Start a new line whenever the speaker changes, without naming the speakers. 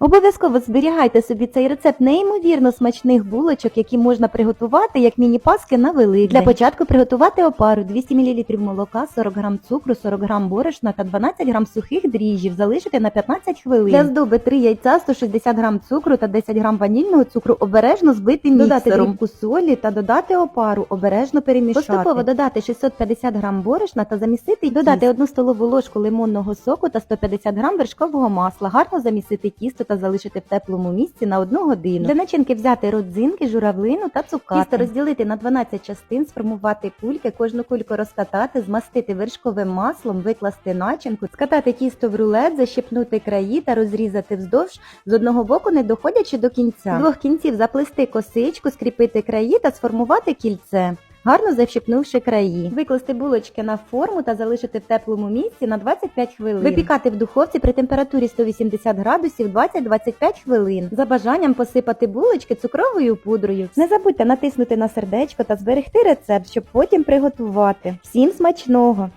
Обов'язково зберігайте собі цей рецепт неймовірно смачних булочок, які можна приготувати як міні-паски на Великдень. Для початку приготувати опару 200 мл молока, 40 г цукру, 40 г борошна та 12 г сухих дріжджів залишити на 15 хвилин. Для здоби 3 яйця, 160 г цукру та 10 г ванільного цукру обережно збити міксером. Додати дрібку солі та додати опару, обережно перемішати. Поступово додати 650 г борошна та замісити і додати 1 столову ложку лимонного соку та 150 г вершкового масла. Гарно замісити тісто та залишити в теплому місці на 1 годину. Для начинки взяти родзинки, журавлину та цукати. Тісто розділити на 12 частин, сформувати кульки, кожну кульку розкатати, змастити вершковим маслом, викласти начинку, скатати тісто в рулет, защипнути краї та розрізати вздовж з одного боку, не доходячи до кінця. З двох кінців заплести косичку, скріпити краї та сформувати кільце. Гарно защипнувши краї, викласти булочки на форму та залишити в теплому місці на 25 хвилин. Випікати в духовці при температурі 180 градусів 20-25 хвилин. За бажанням посипати булочки цукровою пудрою. Не забудьте натиснути на сердечко та зберегти рецепт, щоб потім приготувати. Всім смачного!